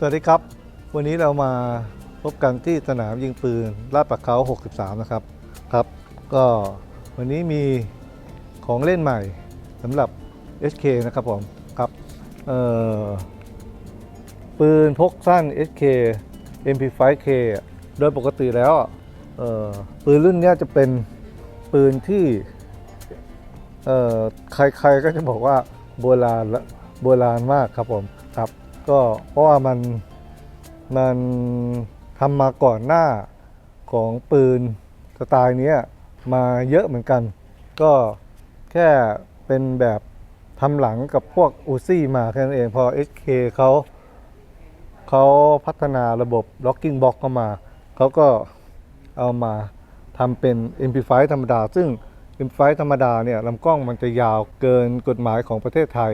สวัสดีครับ วันนี้เรามาพบกันที่สนามยิงปืนลาดปักเขา 63 นะครับครับ ก็วันนี้มีของเล่นใหม่สำหรับ HK นะครับผมครับเอ่อปืนพกสั้น HK MP5K โดยปกติแล้วเอ่อปืนรุ่นนี้จะเป็นปืนที่เอ่อใครๆก็จะบอกว่าโบราณละโบราณมากครับผม ก็เพราะว่ามันมันทำมาก่อนหน้าของปืนสไตล์นี้มาเยอะเหมือนกัน ก็แค่เป็นแบบทำหลังกับพวกอูซี่มาแค่นั้นเองพอ HK เขาเขาพัฒนาระบบ locking box เข้ามา เขาก็เอามาทำเป็น MP5 ธรรมดา ซึ่ง MP5 ธรรมดาเนี่ยลำกล้องมันจะยาวเกินกฎหมายของประเทศไทย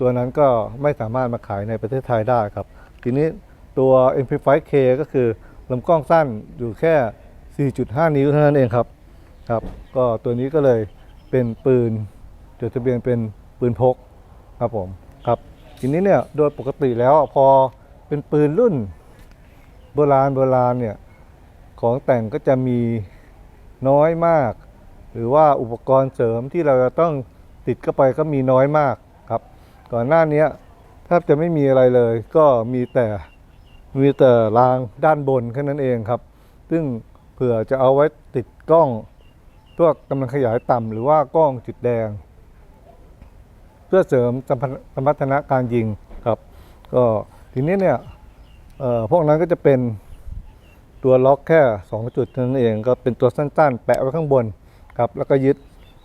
ตัวนั้นก็ไม่สามารถมาขายในประเทศไทยได้ครับ ทีนี้ตัว MP5K ก็คือลำกล้องสั้นอยู่แค่ 4.5 นิ้วเท่านั้นเองครับครับ ก็ตัวนี้ก็เลยเป็นปืนจดทะเบียนเป็นปืนพกครับผมครับทีนี้เนี่ยโดยปกติแล้วพอเป็นปืนรุ่นโบราณโบราณเนี่ยของแต่งก็จะมีน้อยมาก หรือว่าอุปกรณ์เสริมที่เราจะต้องติดเข้าไปก็มีน้อยมาก ก่อนหน้านี้แทบจะไม่มีอะไรเลย ก็มีแต่มีแต่รางด้านบนแค่นั้นเองครับ ซึ่งเผื่อจะเอาไว้ติดกล้องพวกกำลังขยายต่ำหรือว่ากล้องจุดแดง เพื่อเสริมสมรรถนะการยิงครับ ก็ทีนี้เนี่ยพวกนั้นก็จะเป็นตัวล็อกแค่ 2 จุดเท่านั้นเอง ก็เป็นตัวสั้นๆ แปะไว้ข้างบนครับ แล้วก็ยึด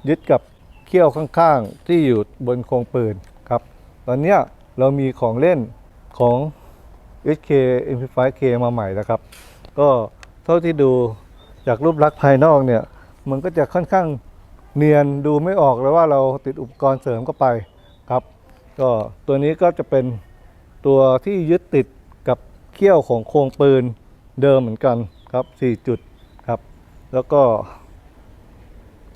ยึดกับเขี้ยวข้างๆ ที่อยู่บนโครงปืน ตอนนี้เรามีของเล่นของ HK MP5K มาใหม่แล้วครับ ก็เท่าที่ดูจากรูปลักษณ์ภายนอกเนี่ย มันก็จะค่อนข้างเนียนดูไม่ออกเลยว่าเราติดอุปกรณ์เสริมเข้าไปครับ ก็ตัวนี้ก็จะเป็นตัวที่ยึดติดกับเขี้ยวของโครงปืนเดิมเหมือนกันครับ 4 จุดครับ แล้วก็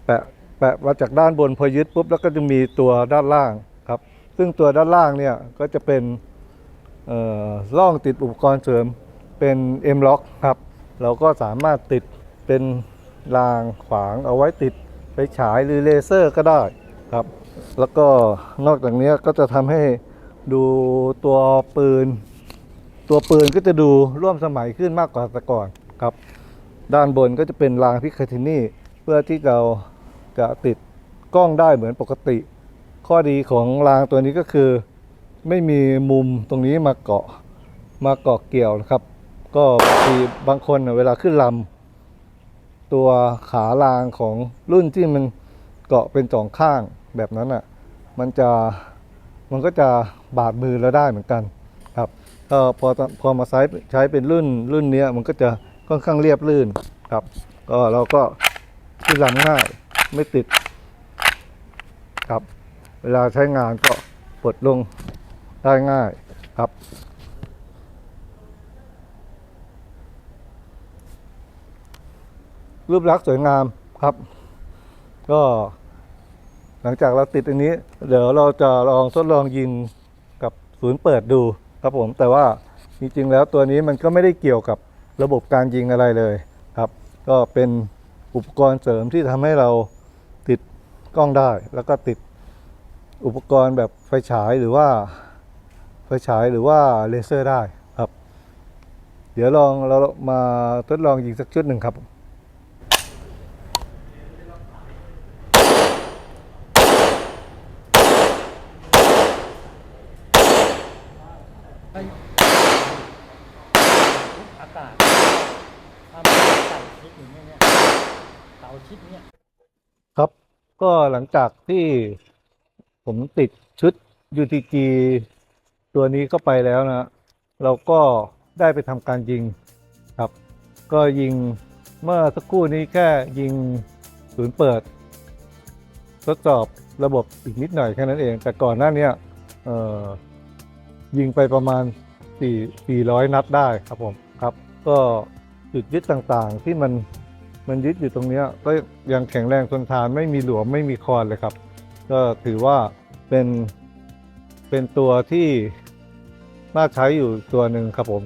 แปะแปะมาจากด้านบนพอยึดปุ๊บแล้วก็จะมีตัวด้านล่างครับ ซึ่งตัวด้านล่างเนี่ยก็จะเป็นร่องติดอุปกรณ์เสริมเป็น M lock ครับ เราก็สามารถติดเป็นรางขวางเอาไว้ติดไปฉายหรือเลเซอร์ก็ได้ครับ แล้วก็นอกจากนี้ก็จะทำให้ดูตัวปืน ตัวปืนก็จะดูร่วมสมัยขึ้นมากกว่าแต่ก่อนครับ ด้านบนก็จะเป็นรางพิคาทินี่เพื่อที่เราจะติดกล้องได้เหมือนปกติ ข้อดีของรางตัวนี้ก็คือ ไม่มีมุมตรงนี้มาเกาะมาเกาะเกี่ยวนะครับ ก็บางทีบางคนเวลาขึ้นลำตัวขารางของรุ่นที่มันเกาะเป็นสองข้างแบบนั้นอะมันจะมันก็จะบาดมือเราได้เหมือนกันครับก็พอพอมาใช้ใช้เป็นรุ่นรุ่นเนี้ยมันก็จะค่อนข้างเรียบลื่นครับ ก็เราก็ขึ้นลำง่ายไม่ติดครับ เวลาใช้งานก็ปลดลงได้ง่ายครับ รูปลักษณ์สวยงามครับ ก็หลังจากเราติดอันนี้ เดี๋ยวเราจะลองทดลองยิงกับศูนย์เปิดดูครับผม แต่ว่าจริงๆแล้วตัวนี้มันก็ไม่ได้เกี่ยวกับระบบการยิงอะไรเลยครับ ก็เป็นอุปกรณ์เสริมที่ทำให้เราติดกล้องได้แล้วก็ติด อุปกรณ์แบบไฟฉายหรือว่าไฟฉายหรือว่าเลเซอร์ได้ครับ เดี๋ยวลองเรามาทดลองยิงสักชุดหนึ่งครับอากาศถ้ามันเต่าชิดอย่างเงี้ยเนี่ยเต่าชิดเนี่ยครับ ก็หลังจากที่ ผมติดชุด UTG ตัวนี้เข้าไปแล้วนะ เราก็ได้ไปทำการยิงครับ ก็ยิงเมื่อสักครู่นี้แค่ยิงศูนย์เปิด ทดสอบระบบอีกนิดหน่อยแค่นั้นเอง แต่ก่อนหน้านี้ยเอ่อยิงไปประมาณ 4 400 นัดได้ครับผมครับ ก็จุดยึดต่างๆที่มันมันยึดอยู่ตรงนี้ก็ยังแข็งแรงทนทานไม่มีหลวมไม่มีคอนเลยครับ ก็ถือว่าเป็นเป็นตัวที่น่าใช้อยู่ตัวหนึ่งครับผม